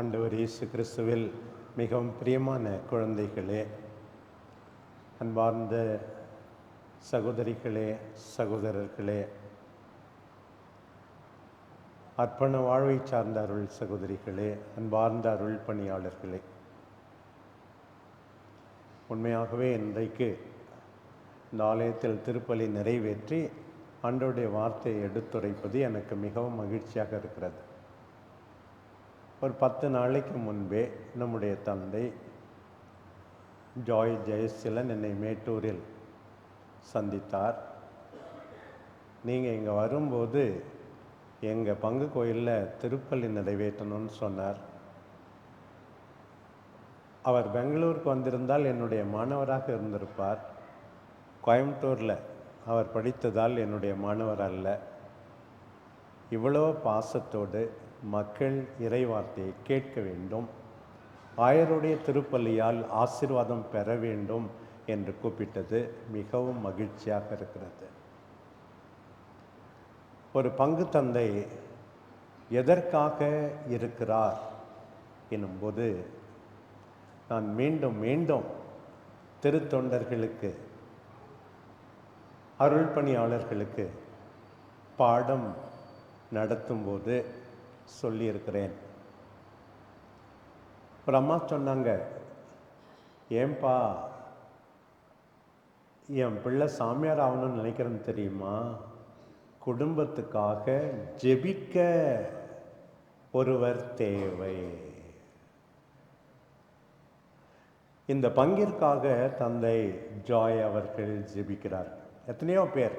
ஆண்டவர் இயேசு கிறிஸ்துவில் மிகவும் பிரியமான குழந்தைகளே அன்பார்ந்த சகோதரிகளே சகோதரர்களே அர்ப்பண வாழ்வை சார்ந்த அருள் சகோதரிகளே அன்பார்ந்த அருள் பணியாளர்களே. உண்மையாகவே இன்றைக்கு இந்த ஆலயத்தில் திருப்பலி நிறைவேற்றி ஆண்டோடைய வார்த்தையை எடுத்துரைப்பது எனக்கு மிகவும் மகிழ்ச்சியாக இருக்கிறது. ஒரு பத்து நாளைக்கு முன்பே நம்முடைய தந்தை ஜாய் ஜெயசீலன் என்னை மேட்டூரில் சந்தித்தார். நீங்கள் இங்கே வரும்போது எங்கள் பங்கு கோயிலில் திருப்பலி நிறைவேற்றணும்னு சொன்னார். அவர் பெங்களூருக்கு வந்திருந்தால் என்னுடைய மாணவராக இருந்திருப்பார். கோயம்புத்தூரில் அவர் படித்ததால் என்னுடைய மாணவர் அல்ல. இவ்வளோ பாசத்தோடு மக்கள் இறைவார்த்தையை கேட்க வேண்டும். ஆயருடைய திருப்பள்ளியால் ஆசீர்வாதம் பெற வேண்டும் என்று கூப்பிட்டது மிகவும் மகிழ்ச்சியாக இருக்கிறது. ஒரு பங்கு தந்தை எதற்காக இருக்கிறார் எனும்போது நான் மீண்டும் மீண்டும் திருத்தொண்டர்களுக்கு அருள் பணியாளர்களுக்கு பாடம் நடத்தும்போது சொல்லியிருக்கிறேன். ஒரு அம்மா சொன்னாங்க ஏன்பா என் பிள்ளை சாமியார் ஆகணும்னு நினைக்கிறேன்னு தெரியுமா? குடும்பத்துக்காக ஜெபிக்க ஒருவர் தேவை. இந்த பங்கிற்காக தந்தை ஜாய் அவர்கள் ஜெபிக்கிறார். எத்தனையோ பேர்.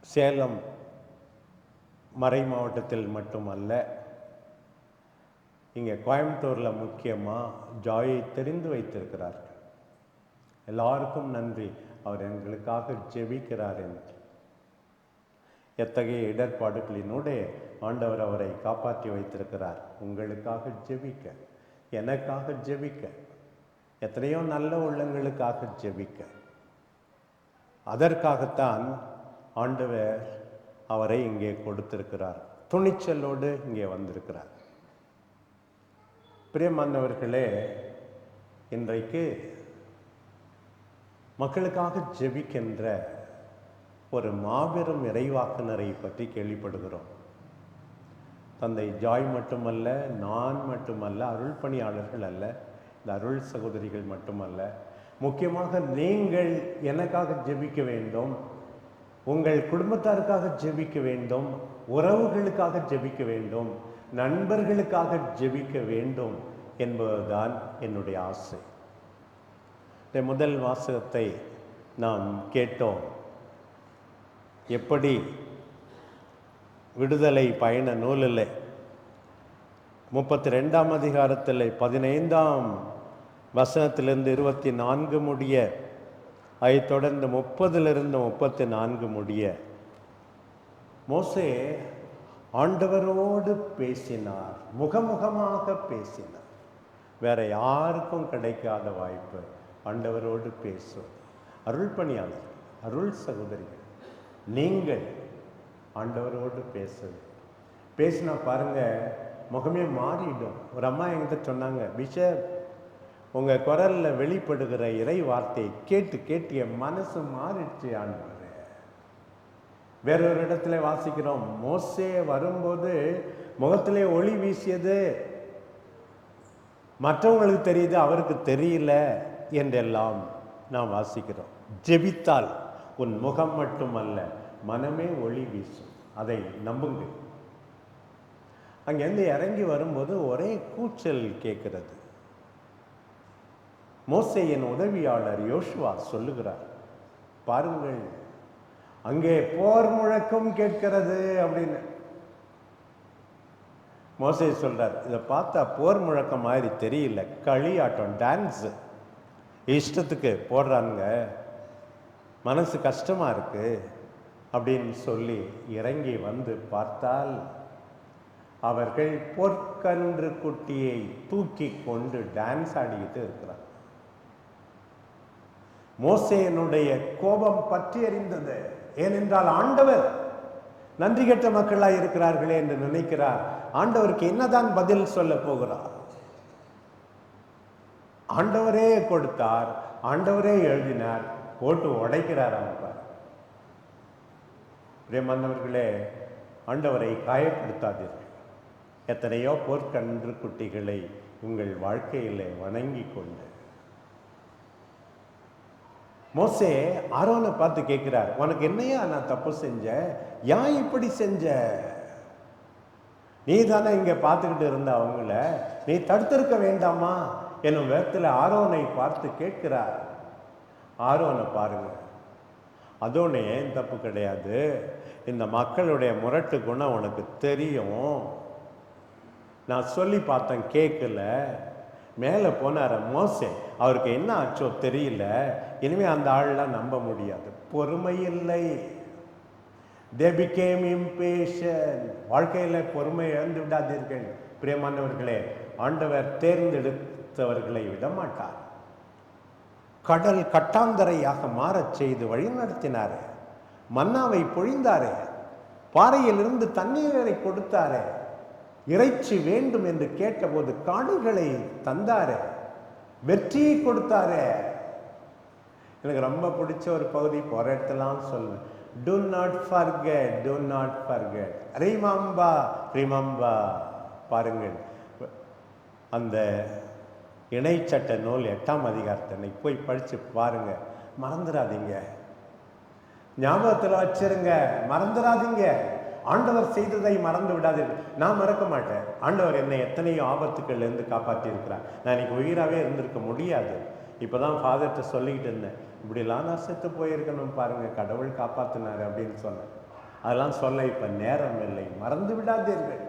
சேலம் மறை மாவட்டத்தில் மட்டுமல்ல இங்கே கோயம்புத்தூரில் முக்கியமாக ஜாயை தெரிந்து வைத்திருக்கிறார்கள். எல்லாருக்கும் நன்றி. அவர் எங்களுக்காக ஜெபிக்கிறார் என்று. எத்தகைய இடர்பாடுகளினூடே ஆண்டவர் அவரை காப்பாற்றி வைத்திருக்கிறார். உங்களுக்காக ஜெபிக்க எனக்காக ஜெபிக்க எத்தனையோ நல்ல உள்ளங்களுக்காக ஜெபிக்க. அதற்காகத்தான் ஆண்டவர் அவரை இங்கே கொடுத்திருக்கிறார். துணிச்சலோடு இங்கே வந்திருக்கிறார். பிரியமானவர்களே இன்றைக்கு மக்களுக்காக ஜெபிக்கின்ற ஒரு மாபெரும் இறைவாக்குனரை பற்றி கேள்விப்படுகிறோம். தந்தை ஜாய் மட்டுமல்ல நான் மட்டுமல்ல அருள் பணியாளர்கள் அல்ல இந்த அருள் சகோதரிகள் மட்டுமல்ல முக்கியமாக நீங்கள் எனக்காக ஜெபிக்க வேண்டும். உங்கள் குடும்பத்தாருக்காக ஜெபிக்க வேண்டும் உறவுகளுக்காக ஜெபிக்க வேண்டும் நண்பர்களுக்காக ஜெபிக்க வேண்டும் என்பதுதான் என்னுடைய ஆசை. இந்த முதல் வாசகத்தை நாம் கேட்டோம். எப்படி விடுதலை பயண நூலில் முப்பத்தி ரெண்டாம் அதிகாரத்தில் பதினைந்தாம் வசனத்திலிருந்து இருபத்தி நான்கு முடிய அதைத் தொடர்ந்து முப்பதிலிருந்து முப்பத்தி நான்கு முடிய. மோசே ஆண்டவரோடு பேசினார் முகமுகமாக பேசினார். வேற யாருக்கும் கிடைக்காத வாய்ப்பு ஆண்டவரோடு பேசும். அருள் பணியாளர் அருள் சகோதரிகள் நீங்கள் ஆண்டவரோடு பேசுவது பேசினா பாருங்க முகமே மாறிடும். ஒரு அம்மா எங்கிட்ட சொன்னாங்க பிஷப் உங்க குரல்ல வெளிப்படுகிற இறை வார்த்தையை கேட்டு கேட்டு என் மனசு மாறிடுச்சு ஆண்டவர். வேறொரு இடத்துல வாசிக்கிறோம் மோசே வரும்போது முகத்திலே ஒளி வீசியது. மற்றவங்களுக்கு தெரியுது அவருக்கு தெரியல என்றெல்லாம் நாம் வாசிக்கிறோம். ஜெபித்தால் உன் முகம் மட்டுமல்ல மனமே ஒளி வீசும். அதை நம்புங்க. அங்கேருந்து இறங்கி வரும்போது ஒரே கூச்சல் கேட்கிறது. மோசையின் உதவியாளர் யோசுவா சொல்லுகிறார் பாருங்கள் அங்கே போர் முழக்கம் கேட்கிறது அப்படின்னு. மோசை சொல்றார் இதை பார்த்தா போர் முழக்கம் மாதிரி தெரியல களியாட்டம் டான்ஸ் இஷ்டத்துக்கு போடுறானுங்க மனசு கஷ்டமா இருக்கு அப்படின்னு சொல்லி இறங்கி வந்து பார்த்தால் அவர்கள் பொற்கன்று குட்டியை தூக்கி கொண்டு டான்ஸ் ஆடிக்கிட்டு இருக்கிறார். மோசையனுடைய கோபம் பற்றியறிந்தது. ஏனென்றால் ஆண்டவர் நன்றி கெட்ட மக்களாக இருக்கிறார்களே என்று நினைக்கிறார். ஆண்டவருக்கு என்னதான் பதில் சொல்ல போகிறார்? ஆண்டவரே கொடுத்தார் ஆண்டவரே எழுதினார் போட்டு உடைக்கிறார் அவர். பிரியமானவர்களே ஆண்டவரை காயப்படுத்தாதீர்கள். எத்தனையோ போர்க்கன்று குட்டிகளை உங்கள் வாழ்க்கையிலே வணங்கி கொண்டு மோசே ஆரோனை பார்த்து கேட்குறார் உனக்கு என்னையா நான் தப்பு செஞ்சேன்? ஏன் இப்படி செஞ்ச? நீ தானே இங்கே பார்த்துக்கிட்டு இருந்த அவங்கள. நீ தடுத்திருக்க வேண்டாமா? என்னும் விதத்தில் ஆரோனை பார்த்து கேட்கிறார். ஆரோனை பாருங்கள் அதோட ஏன் தப்பு கிடையாது? இந்த மக்களுடைய முரட்டு குணம் உனக்கு தெரியும். நான் சொல்லி பார்த்தேன் கேட்கல. மேலே போனார் மோசே அவருக்கு என்ன ஆச்சோ தெரியல. இனிமே அந்த ஆள்லாம் நம்ப முடியாது. பொறுமை இல்லை தே பிகேம் impatient. வாழ்க்கையில் பொறுமை இழந்து விடாதீர்கள். பிரியமானவர்களே ஆண்டவர் தேர்ந்தெடுத்தவர்களை விடமாட்டார். கடல் கட்டாந்தரையாக மாறச் செய்து வழிநடத்தினாரே. மன்னாவை பொழிந்தாரே. பாறையிலிருந்து தண்ணீரை கொடுத்தாரே. இறைச்சி வேண்டும் என்று கேட்டபோது காடுகளை தந்தாரே வெற்றியை கொடுத்தாரே. எனக்கு ரொம்ப பிடிச்ச ஒரு பகுதி போகிற இடத்துலாம் சொல்லுவேன் do not forget do not forget remember remember. பாருங்கள். அந்த இணைச்சட்ட நூல் எட்டாம் அதிகாரத்தை போய் படித்து பாருங்க. மறந்துடாதீங்க ஞாபகத்தில் வச்சிருங்க. மறந்துடாதீங்க ஆண்டவர் செய்ததை மறந்து விடாதீர்கள். நான் மறக்க மாட்டேன். ஆண்டவர் என்னை எத்தனையோ ஆபத்துக்கள்ல இருந்து காப்பாற்றி இருக்கிறார் நான் இன்னைக்கு உயிராகவே இருந்திருக்க முடியாது. இப்போதான் ஃபாதர்கிட்ட சொல்லிக்கிட்டு இருந்தேன். இப்படிலாம் நான் செத்து போயிருக்கணும் பாருங்க. கடவுள் காப்பாற்றினார் அப்படின்னு சொன்னேன். அதெல்லாம் சொல்ல இப்போ நேரம் இல்லை. மறந்து விடாதீர்கள்.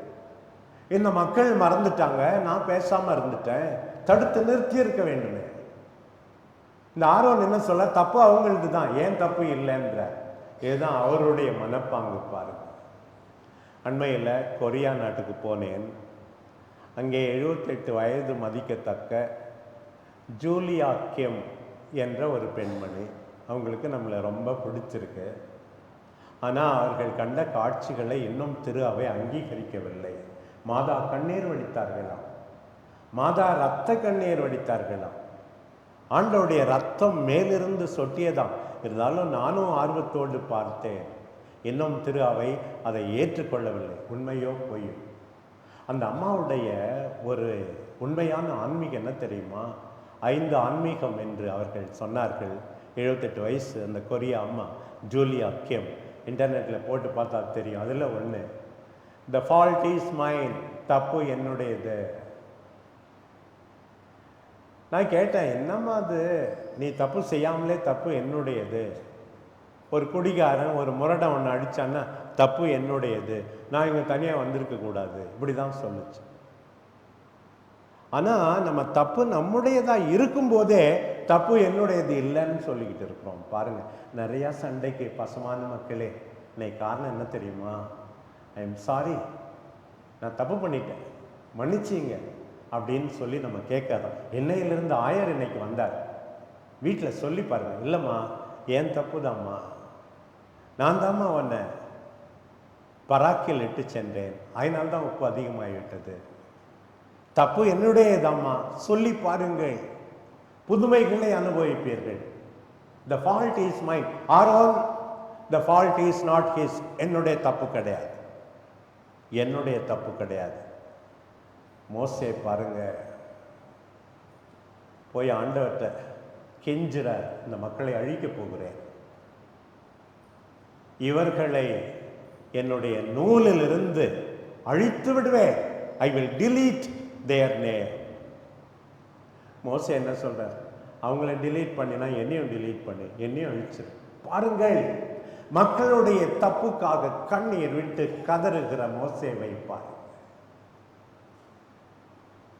இந்த மக்கள் மறந்துட்டாங்க. நான் பேசாம இருந்துட்டேன். தடுத்து நிறுத்தி இருக்க வேண்டுமே. இந்த ஆர்வம் என்ன சொல்ல? தப்பு அவங்களுக்கு தான் ஏன் தப்பு இல்லைன்ற. இதுதான் அவருடைய மனப்பாங்கு பாருங்கள் அண்மையில் கொரியா நாட்டுக்கு போனேன். அங்கே எழுபத்தெட்டு வயது மதிக்கத்தக்க ஜூலியா கெம் என்ற ஒரு பெண்மணி. அவங்களுக்கு நம்மளை ரொம்ப பிடிச்சிருக்கு. ஆனால் அவர்கள் கண்ட காட்சிகளை இன்னும் திரு அவை அங்கீகரிக்கவில்லை. மாதா கண்ணீர் வடித்தார்களாம். மாதா ரத்த கண்ணீர் வடித்தார்களாம். ஆண்டோடைய ரத்தம் மேலிருந்து சொட்டியதாம். இருந்தாலும் நானும் ஆர்வத்தோடு பார்த்தேன். இன்னும் திரு அவை அதை ஏற்றுக்கொள்ளவில்லை. உண்மையோ பொய்யோ? அந்த அம்மாவுடைய ஒரு உண்மையான ஆன்மீகம் என்ன தெரியுமா? ஐந்து ஆன்மீகம் என்று அவர்கள் சொன்னார்கள். எழுபத்தெட்டு வயசு அந்த கொரியா அம்மா ஜூலியா கெம். இன்டர்நெட்டில் போட்டு பார்த்தா தெரியும். அதில் ஒன்று த ஃபால்ட் இஸ் மைன் தப்பு என்னுடையது. நான் கேட்டேன் என்னம்மா அது? நீ தப்பு செய்யாமலே தப்பு என்னுடையது. ஒரு குடிகாரன் ஒரு முரடை ஒன்று அடித்தான்னா தப்பு என்னுடையது. நான் இங்கே தனியாக வந்திருக்க கூடாது. இப்படி தான் சொல்லுச்சு. ஆனால் நம்ம தப்பு நம்முடையதாக இருக்கும்போதே தப்பு என்னுடையது இல்லைன்னு சொல்லிக்கிட்டு இருக்கிறோம். பாருங்கள் நிறையா சண்டைக்கு பசமான மக்களே இன்னைக்கு காரணம் என்ன தெரியுமா? ஐ எம் சாரி நான் தப்பு பண்ணிட்டேன். மன்னிச்சிங்க. அப்படின்னு சொல்லி நம்ம கேட்காதோம். என்னையிலிருந்து ஆயர் இன்னைக்கு வந்தார். வீட்டில் சொல்லி பாருங்கள் இல்லைம்மா ஏன் தப்பு தான்மா நான் தாம்மா உன்னை பராக்கில் இட்டு சென்றேன். அதனால தான் உப்பு அதிகமாகிவிட்டது. தப்பு என்னுடையதாம்மா. சொல்லி பாருங்கள். புதுமைகளை அனுபவிப்பீர்கள். The fault is mine or all the fault is not his என்னுடைய தப்பு கிடையாது. என்னுடைய தப்பு கிடையாது. மோசே பாருங்க. போய் ஆண்டவர்கிட்ட கெஞ்சுறார். இந்த மக்களை அழிக்க போகிறேன். இவர்களை என்னுடைய நூலிலிருந்து அழித்து விடுவேன். I will delete their name மோசே என்ன சொல்றார்? அவங்கள டிலீட் பண்ணினா என்னையும் டிலீட் பண்ணு என்னையும் அழிச்சிரு. பாருங்கள் மக்களுடைய தப்புக்காக கண்ணீர் விட்டு கதறுகிற மோசை வைப்பார்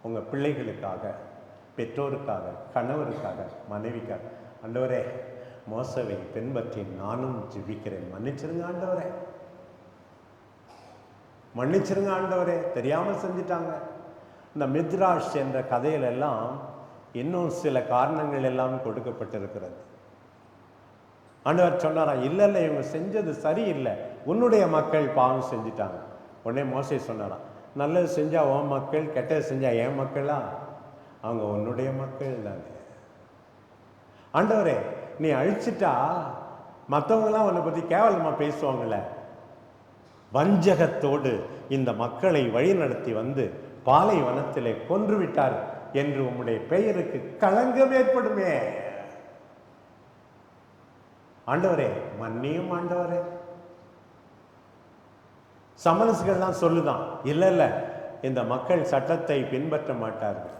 உங்க பிள்ளைகளுக்காக பெற்றோருக்காக கணவருக்காக மனைவிக்காக அண்டவரே மோசவை பின்பற்றி நானும் ஜிபிக்கிறேன் மன்னிச்சிருங்க ஆண்டவரே. மன்னிச்சிருங்க ஆண்டவரே. தெரியாமல் செஞ்சிட்டாங்க. இந்த மித்ராஷ் என்ற கதையில எல்லாம் இன்னும் சில காரணங்கள் எல்லாம் கொடுக்கப்பட்டிருக்கிறது. ஆண்டவர் சொன்னாராம் இல்லை இல்லை இவங்க செஞ்சது சரியில்லை. உன்னுடைய மக்கள் பாவம் செஞ்சிட்டாங்க. உடனே மோசை சொன்னாராம் நல்லது செஞ்சால் உன் மக்கள் கெட்டது செஞ்சால் என் மக்களா? அவங்க உன்னுடைய மக்கள் தானே. ஆண்டவரே நீ அழிச்சிட்டா மற்றவங்களாம் உன்னை பற்றி கேவலமாக பேசுவாங்கள்ல வஞ்சகத்தோடு இந்த மக்களை வழிநடத்தி வந்து பாலைவனத்திலே கொன்று விட்டார் என்று உம்முடைய பெயருக்கு களங்கம் ஏற்படுமே. ஆண்டவரே மன்னியும் ஆண்டவரே. சமரசுகள்லாம் சொல்லுதான் இல்லை இல்லை இந்த மக்கள் சட்டத்தை பின்பற்ற மாட்டார்கள்.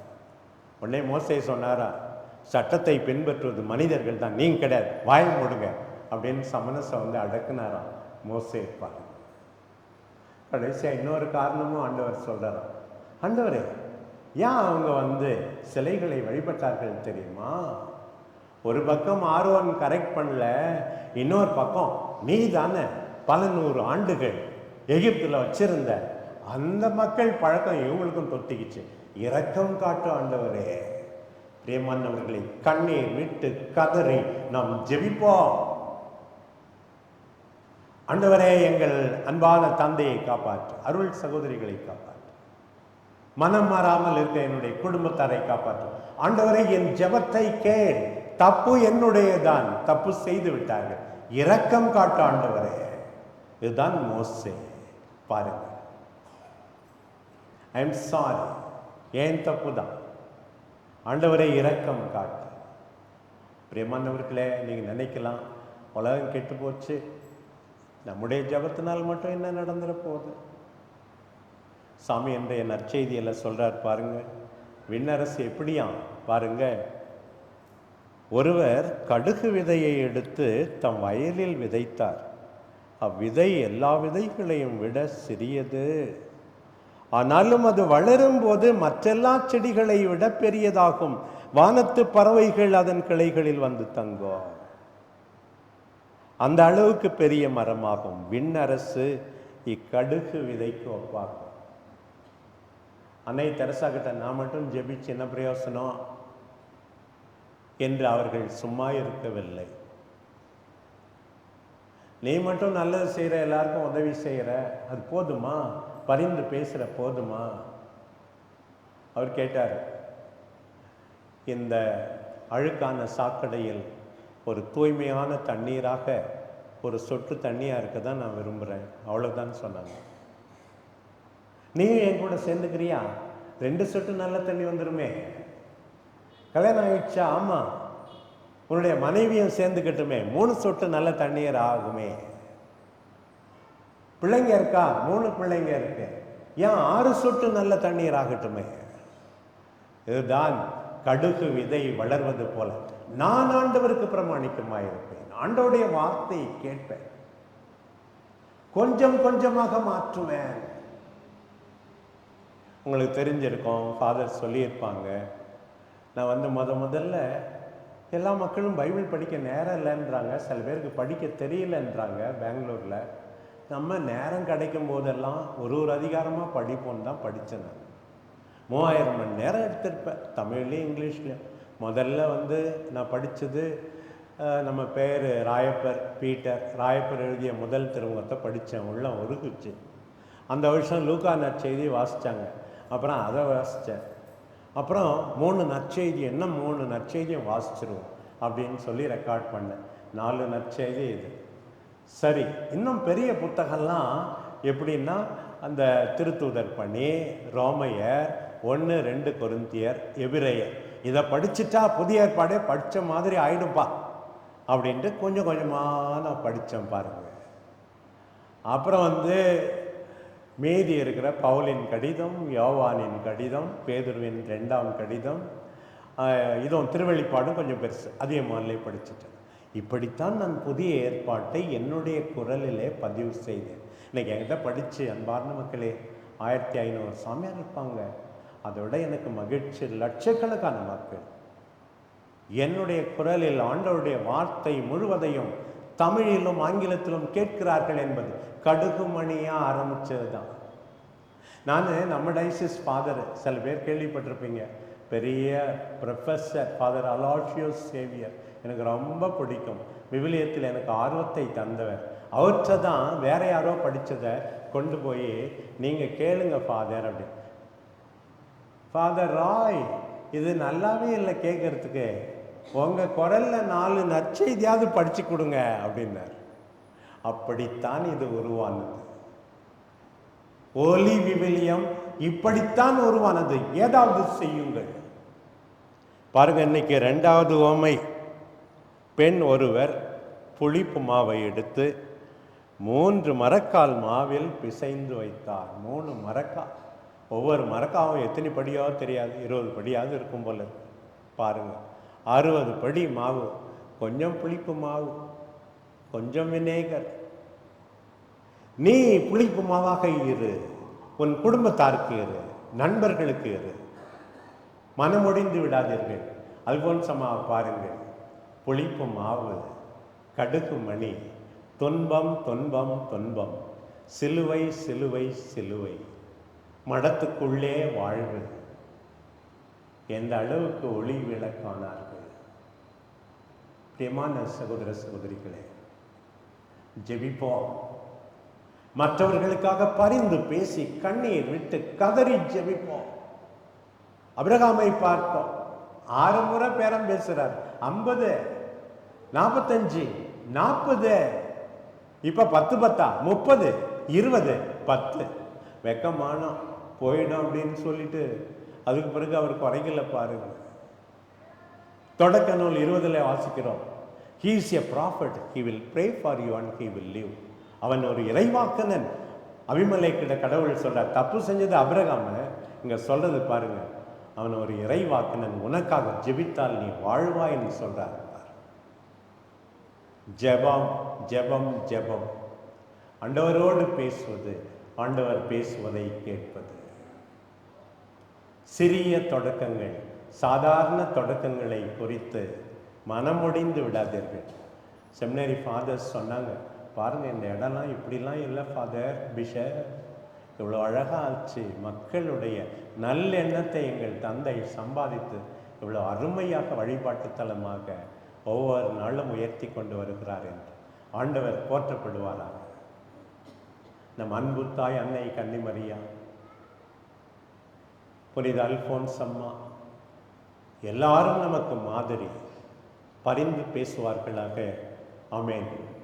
உடனே மோசை சொன்னாரா சட்டத்தை பின்பற்றுவது மனிதர்கள் தான். நீங்க கிடையாது. வாய மூடுங்க. அப்படின்னு சமனசை வந்து அடக்குனாராம் மோசே பாருங்க. கடைசியா இன்னொரு காரணமும் ஆண்டவர் சொல்றாராம். ஆண்டவரே ஏன் அவங்க வந்து சிலைகளை வழிபட்டார்கள் தெரியுமா? ஒரு பக்கம் ஆர்வன் கரெக்ட் பண்ணல இன்னொரு பக்கம் நீ தானே பல நூறு ஆண்டுகள் எகிப்துல வச்சிருந்த அந்த மக்கள் பழக்கம் இவங்களுக்கும் தொத்திக்கிச்சு இரக்கம் காட்டும் ஆண்டவரே. பிரியமானவர்களை கண்ணீர் விட்டு கதறி நாம் ஜெபிப்போம். அண்டவரே எங்கள் அன்பான தந்தையை காப்பாற்று அருள் சகோதரிகளை காப்பாற்று. மனம் மாறாமல் இருக்க என்னுடைய குடும்பத்தாரை காப்பாற்று. ஆண்டவரை என் ஜெபத்தை கேள். தப்பு என்னுடையதான் தப்பு செய்து விட்டார்கள். இரக்கம் காட்டு ஆண்டவரே. இதுதான் மோசே. பாருங்க ஐ எம் சாரி ஏன் தப்பு தான் ஆண்டவரை இரக்கம் காட்டு. பிரியமானவர்களே நீங்கள் நினைக்கலாம் உலகம் கெட்டு போச்சு நம்முடைய ஜபத்தினால் மட்டும் என்ன நடந்துட போகுது? சாமி என்ற நற்செய்தியில் சொல்றார் பாருங்க. விண்ணரசு எப்படியாம் பாருங்க. ஒருவர் கடுகு விதையை எடுத்து தம் வயலில் விதைத்தார். அவ்விதை எல்லா விதைகளையும் விட சிறியது. ஆனாலும் அது வளரும் போது மற்றெல்லா செடிகளை விட பெரியதாகும். வானத்து பறவைகள் அதன் கிளைகளில் வந்து தங்கும். அந்த அளவுக்கு பெரிய மரமாகும். விண்ணரசு இக்கடுகு விதைக்கு ஒப்பாகும். அன்னை தெரசா கிட்ட நான் மட்டும் ஜெபிச்சு என்ன பிரயோசனம்? என்று அவர்கள் சும்மா இருக்கவில்லை. நீ மட்டும் நல்லது செய்கிற எல்லாருக்கும் உதவி செய்கிற அது போதுமா? பரிந்து பேசுகிற போதுமா? அவர் கேட்டார் இந்த அழுக்கான சாக்கடையில் ஒரு தூய்மையான தண்ணீராக ஒரு சொட்டு தண்ணியாக இருக்க தான் நான் விரும்புகிறேன் அவ்வளோதான் சொன்னாங்க. நீயும் என் கூட சேர்ந்துக்கிறியா? ரெண்டு சொட்டு நல்ல தண்ணி வந்துருமே. கல்யாணம் ஆயிடுச்சா? ஆமாம் உன்னுடைய மனைவியும் சேர்ந்துக்கட்டுமே. மூணு சொட்டு நல்ல தண்ணீர் ஆகுமே. பிள்ளைங்க இருக்கா? மூணு பிள்ளைங்க இருக்கு. ஏன் ஆறு சொட்டு நல்ல தண்ணீர் ஆகட்டுமே? இதுதான் கடுகு விதை வளர்வது போல. நான் ஆண்டவருக்கு பிரமாணிக்கமாயிருப்பேன். ஆண்டோடைய வார்த்தையை கேட்பேன். கொஞ்சம் கொஞ்சமாக மாற்றுவேன். உங்களுக்கு தெரிஞ்சிருக்கோம் ஃபாதர் சொல்லியிருப்பாங்க. நான் வந்து முத முதல்ல எல்லா மக்களும் பைபிள் படிக்க நேரம் இல்லைன்றாங்க. சில பேருக்கு படிக்க தெரியலன்றாங்க பெங்களூரில். நம்ம நேரம் கிடைக்கும் போதெல்லாம் ஒரு ஒரு அதிகாரமாக படிப்போம் தான் படித்தேன் நான். மூவாயிரம் மணி நேரம் எடுத்திருப்பேன். தமிழ்லேயும் இங்கிலீஷ்லேயும். முதல்ல வந்து நான் படித்தது நம்ம பேர் ராயப்பர் பீட்டர். ராயப்பர் எழுதிய முதல் திருமுகத்தை படித்தேன் உள்ள ஒருக்குச்சு அந்த வருஷம் லூக்கா நற்செய்தி வாசித்தாங்க அப்புறம் அதை வாசித்தேன் அப்புறம் மூணு நற்செய்தி என்ன மூணு நற்செய்தியும் வாசிச்சிருவோம் அப்படின்னு சொல்லி ரெக்கார்ட் பண்ணேன். நாலு நற்செய்தி இது. சரி இன்னும் பெரிய புத்தகம்லாம் எப்படின்னா அந்த திருத்தூதர் பணி ரோமையர் ஒன்று ரெண்டு கொருந்தியர் எபிரேயர். இதை படிச்சுட்டா புதிய ஏற்பாடே படித்த மாதிரி ஆயிடும்பா அப்படின்ட்டு கொஞ்சம் கொஞ்சமாக நான் படித்தேன் பாருங்க. அப்புறம் வந்து மீதி இருக்கிற பவுலின் கடிதம் யோவானின் கடிதம் பேதுருவின் ரெண்டாம் கடிதம் இதுவும் திருவெளிப்பாடும் கொஞ்சம் பெருசு அதிகமானலே படிச்சுட்டேன். இப்படித்தான் நான் புதிய ஏற்பாட்டை என்னுடைய குரலிலே பதிவு செய்தேன். இன்னைக்கு என்கிட்ட படித்து அன்பார்ந்த மக்களே ஆயிரத்தி ஐநூறு சாமியார் இருப்பாங்க. அதோட எனக்கு மகிழ்ச்சி லட்சக்கணக்கான மக்கள் என்னுடைய குரலில் ஆண்டவருடைய வார்த்தை முழுவதையும் தமிழிலும் ஆங்கிலத்திலும் கேட்கிறார்கள் என்பது கடுகுமணியாக ஆரம்பித்தது தான் நான் நம்ம டைசிஸ் ஃபாதர் சில பேர் கேள்விப்பட்டிருப்பீங்க. பெரிய ப்ரொஃபஸர் ஃபாதர் அலாஷியோ சேவியர் எனக்கு ரொம்ப பிடிக்கும். விவிலியத்தில் எனக்கு ஆர்வத்தை தந்தவர். அவற்றை தான் வேற யாரோ படிச்சதை கொண்டு போய் நீங்கள் கேளுங்க ஃபாதர் அப்படின்னு ஃபாதர் ராய் இது நல்லாவே இல்லை கேட்கறதுக்கு. உங்கள் குரல்ல நாலு நற்செய்தியாவது படிச்சு கொடுங்க அப்படின்னார். அப்படித்தான் இது உருவானது. ஒலி விவிலியம் இப்படித்தான் உருவானது. ஏதாவது செய்யுங்கள். பாருங்க இன்னைக்கு ரெண்டாவது ஓமை. பெண் ஒருவர் புளிப்பு மாவை எடுத்து மூன்று மரக்கால் மாவில் பிசைந்து வைத்தார். மூணு மரக்கால் ஒவ்வொரு மரக்காவும் எத்தனை படியோ தெரியாது. இருபது படியாவது இருக்கும் போல பாருங்கள் அறுபது படி மாவு. கொஞ்சம் புளிப்பு மாவு. கொஞ்சம் வினேகர். நீ புளிப்பு மாவாக இரு. உன் குடும்பத்தாருக்கு இரு. நண்பர்களுக்கு இரு. மனமுடிந்து விடாதீர்கள். அல்போன்சமாக பாருங்கள். புளிப்பு மாவு கடுகு மணி துன்பம் துன்பம் துன்பம் சிலுவை சிலுவை சிலுவை. மடத்துக்குள்ளே வாழ்வு. எந்த அளவுக்கு ஒளி விளக்கானார்கள்? பிரியமான சகோதர சகோதரிகளே ஜெபிப்போம். மற்றவர்களுக்காக பரிந்து பேசி கண்ணீர் விட்டு கதறி ஜெபிப்போம். அபிரகாமை பார்த்தோம். ஆறு முறை பேரம் பேசுறார். ஐம்பது நாற்பத்தஞ்சு நாற்பது இப்போ பத்து பத்தா? முப்பது இருபது பத்து. வெக்கமானோம் போயிடும் அப்படின்னு சொல்லிட்டு அதுக்கு பிறகு அவர் குறைகல பாருங்க. தொடக்க நூல் இருபதுல வாசிக்கிறோம். He is a prophet. He will pray for you and he will leave அவன் ஒரு இறைவாக்கனன். அபிமலேக்கிட்ட கடவுள் சொல்றார். தப்பு செஞ்சது அபிரகாம. இங்க சொல்றது பாருங்க. அவன் ஒரு இறைவாக்கினன் உனக்காக ஜெபித்தால் நீ வாழ்வாய் என்று சொல்கிறார் ஜெபம் ஜெபம் ஜெபம். ஆண்டவரோடு பேசுவது ஆண்டவர் பேசுவதை கேட்பது. சிறிய தொடக்கங்கள் சாதாரண தொடக்கங்களை குறித்து மனமுடிந்து விடாதீர்கள். செமினரி ஃபாதர்ஸ் சொன்னாங்க பாருங்க இந்த இடம்லாம் இப்படிலாம் இல்லை ஃபாதர் பிஷப் இவ்வளோ அழகாச்சு மக்களுடைய நல்லெண்ணத்தை எங்கள் தந்தை சம்பாதித்து இவ்வளோ அருமையாக வழிபாட்டு தலமாக ஒவ்வொரு நாளும் உயர்த்தி கொண்டு வருகிறார் என்று ஆண்டவர் போற்றப்படுவாராக. நம் அன்பு தாய் அன்னை கன்னிமரியா புனித அல்போன்ஸ் அம்மா எல்லாரும் நமக்கு மாதிரி பரிந்து பேசுவார்களாக. அமேன்